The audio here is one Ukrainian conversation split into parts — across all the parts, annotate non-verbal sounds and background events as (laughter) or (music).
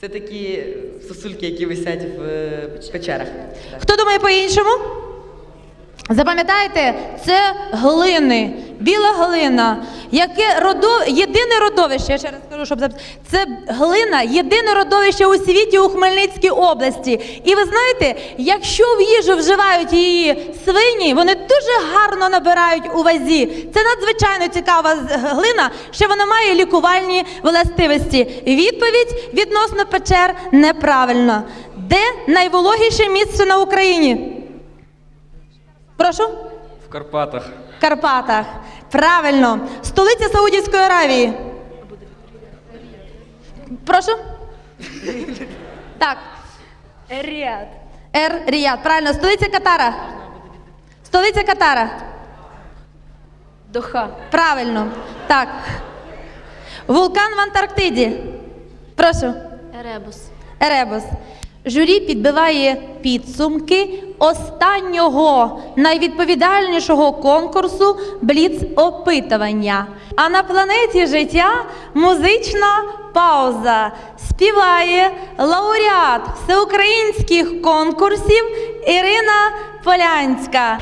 Це такі сосульки, які висять в е, печерах. Хто думає по-іншому? Запам'ятайте, це глини, біла глина, яке родо... єдине родовище, я ще раз скажу, щоб це глина, єдине родовище у світі у Хмельницькій області. І ви знаєте, якщо в їжу вживають її свині, вони дуже гарно набирають у вазі. Це надзвичайно цікава глина, що вона має лікувальні властивості. Відповідь відносно печер неправильна. Де найвологіше місце на Україні? Прошу? В Карпатах. В Карпатах. Правильно. Столиця Саудівської Аравії. Прошу? Так. Ряд. Ер Ріяд. Правильно. Столиця Катара. Столиця Катара. Доха. Правильно. Так. Вулкан в Антарктиді. Прошу. Еребус. Еребус. Журі підбиває підсумки останнього найвідповідальнішого конкурсу Бліц опитування. А на планеті життя музична пауза. Співає лауреат всеукраїнських конкурсів Ірина Полянська.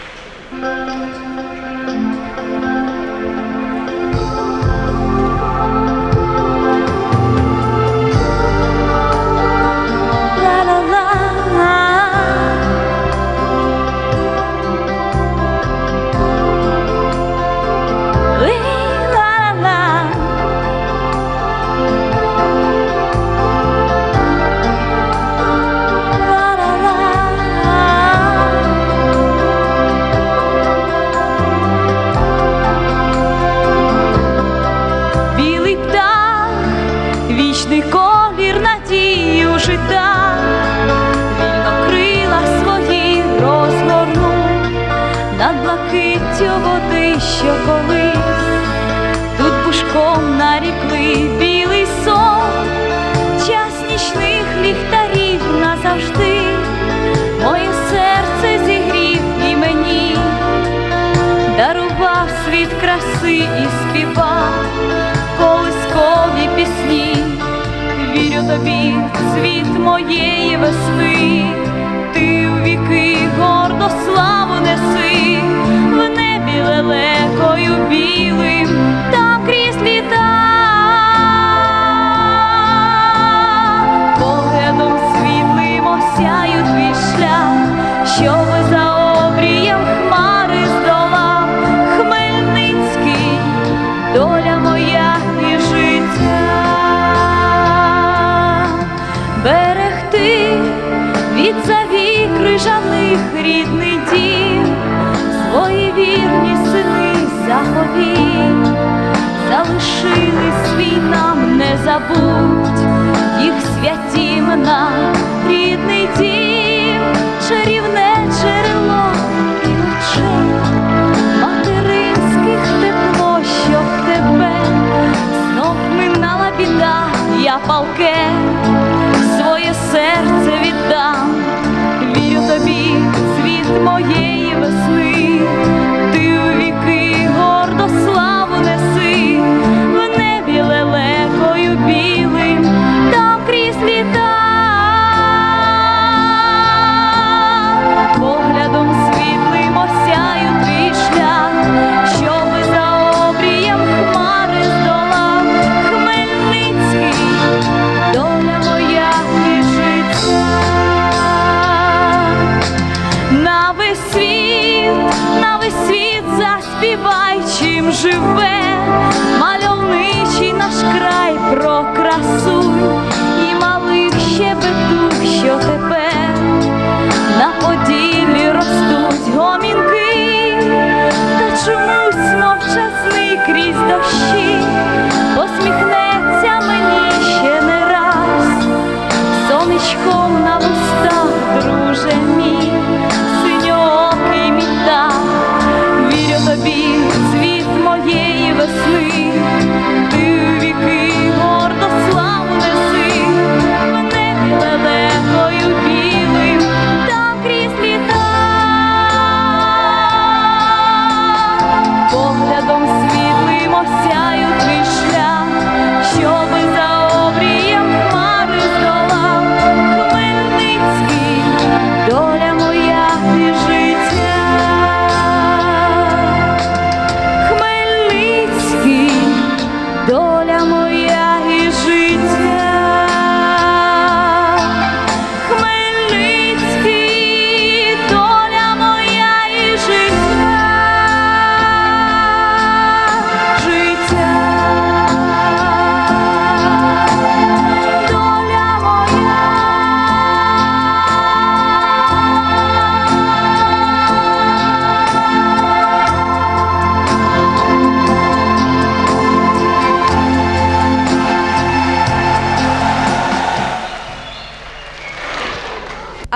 Гордо славу неси, в небі лелекою білим, там крізь літа. Поглядом світлим осяю твій шлях, що за обрієм хмари здолав, Хмельницький, доля моя і життя, берегти від завій крижаних рідний дім, свої вірні сини заповідь залишили свій нам не забудь, їх святі імена, рідний дім, чарівне джерело живе, мальовничий наш край. про.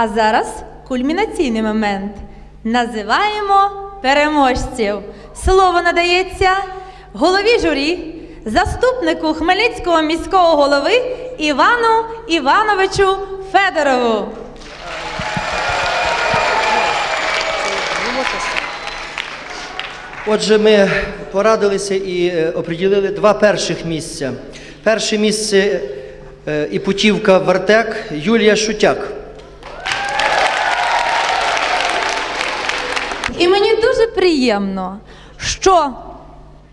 А зараз кульмінаційний момент. Називаємо переможців. Слово надається голові журі, заступнику Хмельницького міського голови Івану Івановичу Федорову. Отже, ми порадилися і е, оприділили два перших місця. Перше місце е, і путівка в Артек Юлія Шутяк. Приємно, що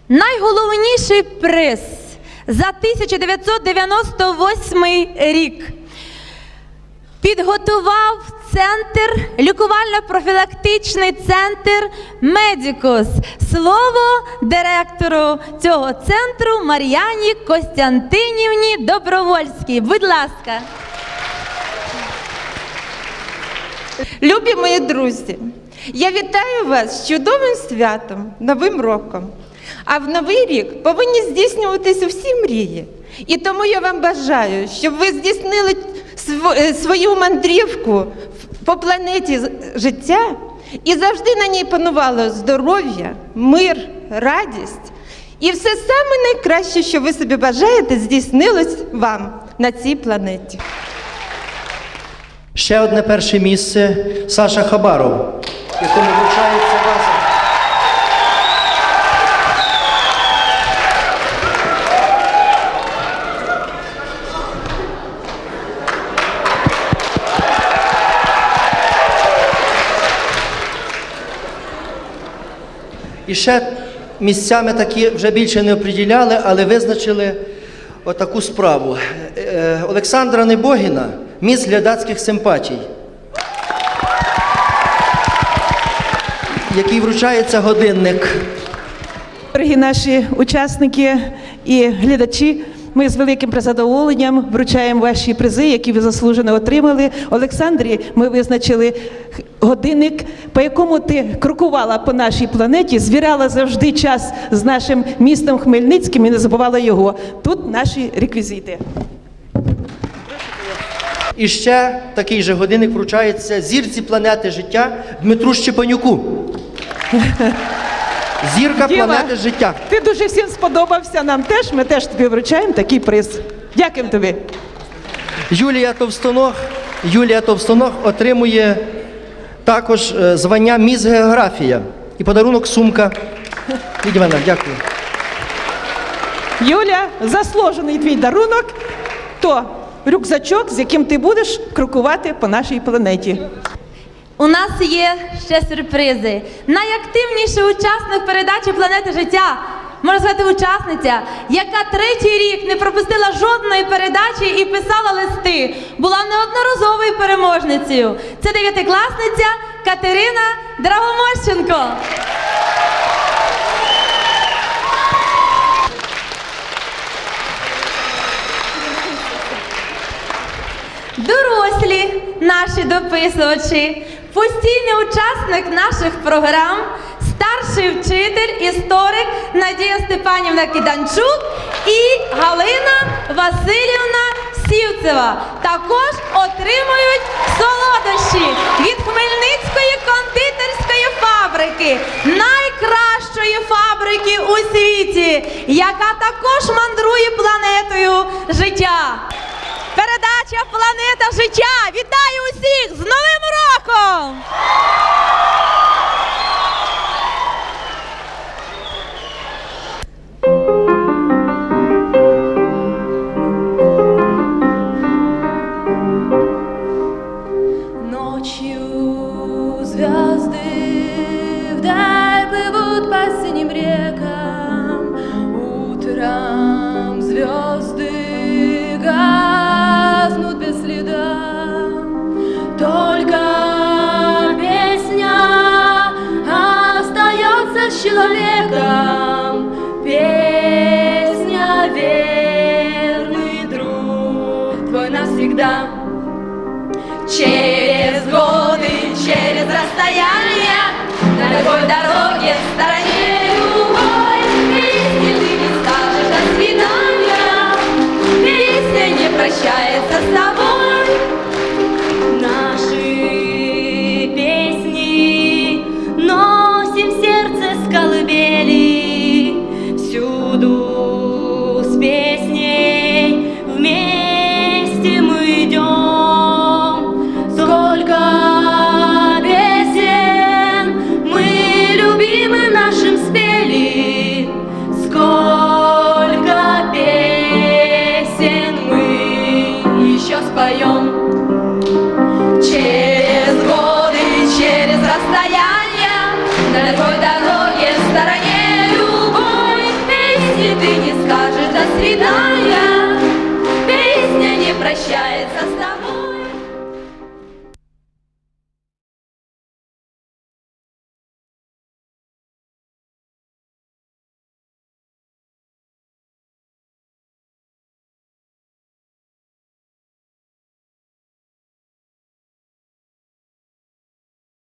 найголовніший приз за 1998 рік підготував центр, лікувально-профілактичний центр Медікус. Слово директору цього центру Мар'яні Костянтинівні Добровольській. Будь ласка. Любі мої друзі, я вітаю вас з чудовим святом, Новим роком. А в новий рік повинні здійснюватися всі мрії. І тому я вам бажаю, щоб ви здійснили е, свою мандрівку по планеті життя і завжди на ній панувало здоров'я, мир, радість. І все саме найкраще, що ви собі бажаєте, здійснилось вам на цій планеті. Ще одне перше місце Саша Хабаров, якому вручається ваза. І ще місцями такі вже більше не оприділяли, але визначили отаку справу. Е, е, Олександра Небогіна, міс глядацьких симпатій, який вручається годинник. Дорогі наші учасники і глядачі, ми з великим задоволенням вручаємо ваші призи, які ви заслужено отримали. Олександрі, ми визначили годинник, по якому ти крокувала по нашій планеті, звіряла завжди час з нашим містом Хмельницьким і не забувала його. Тут наші реквізити. І ще такий же годинник вручається зірці планети життя Дмитру Щепанюку. (laughs) Зірка Діма, планети життя. Ти дуже всім сподобався. Нам теж. Ми теж тобі вручаємо такий приз. Дякуємо тобі. Юлія Товстоног, Юлія Товстоног отримує також е, звання Міс Географія. І подарунок сумка. (laughs) Від мене, дякую. Юля, заслужений твій дарунок, то рюкзачок, з яким ти будеш крокувати по нашій планеті. У нас є ще сюрпризи. Найактивніший учасник передачі планети життя. Можна сказати, учасниця, яка третій рік не пропустила жодної передачі і писала листи, була неодноразовою переможницею. Це дев'ятикласниця Катерина Драгомощенко. Дорослі наші дописувачі, постійний учасник наших програм, старший вчитель, історик Надія Степанівна Киданчук і Галина Васильівна Сівцева. Також отримують солодощі від Хмельницької кондитерської фабрики, найкращої фабрики у світі, яка також мандрує планетою життя. Передача Планета життя! Вітаю усіх з Новим роком! На